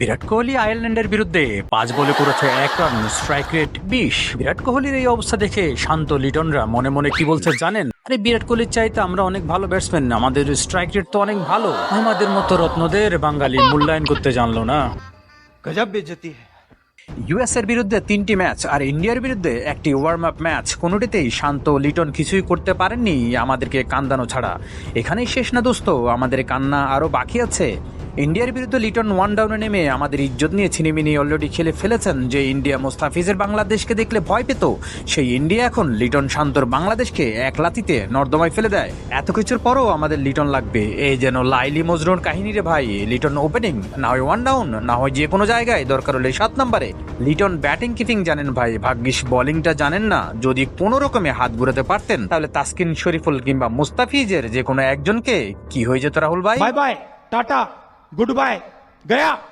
বিরাট কোহলি আয়ারল্যান্ডের বিরুদ্ধে পাঁচ বলে করেছে এক রান স্ট্রাইক রেট বিশ। বিরাট কোহলির এই অবস্থা দেখে শান্ত লিটনরা মনে মনে কি বলছে জানেন? আরে বিরাট কোহলির চাইতে আমরা অনেক ভালো ব্যাটসম্যান আমাদের স্ট্রাইক রেট তো অনেক ভালো। আমাদের মতো রত্নদের বাঙালি মূল্যায়ন করতে জানলো না। গজব বেজতি ইউএস এর বিরুদ্ধে তিনটি ম্যাচ আর ইন্ডিয়ার বিরুদ্ধে একটি ওয়ার্ম আপ ম্যাচ কোনোটিতেই শান্ত লিটন কিছুই করতে পারেননি আমাদেরকে কান্দানো ছাড়া। এখানেই শেষ না দোস্ত আমাদের কান্না আরও বাকি আছে। ইন্ডিয়ার বিরুদ্ধে লিটন ওয়ান ডাউনে নেমে আমাদের ইজ্জত নিয়ে ছিনিমিনি অলরেডি খেলে ফেলেছেন যে ইন্ডিয়া মোস্তাফিজের বাংলাদেশকে দেখলে ভয় পেত। সেই ইন্ডিয়া এখন লিটন শান্তর বাংলাদেশকে এক লাতিতে নর্দমায় ফেলে দেয়। এত কিছুর পরও আমাদের লিটন লাগবে। এই যেন লাইলি মজরুন কাহিনী রে ভাই। লিটন ওপেনিং না হয় ওয়ান ডাউন না হয় যে কোনো জায়গায়, দরকার হলে সাত নম্বরে লিটন ব্যাটিং কিপিং জানেন ভাই। ভাগ্যিস বলিংটা জানেন না। যদি কোনো রকমে হাত ঘুরাতে পারতেন, তাহলে তাসকিন শরীফুল কিংবা মুস্তাফিজের যে কোনো একজনকে, কি হয়ে যেত রাহুল ভাই? Bye bye tata. Good bye गया।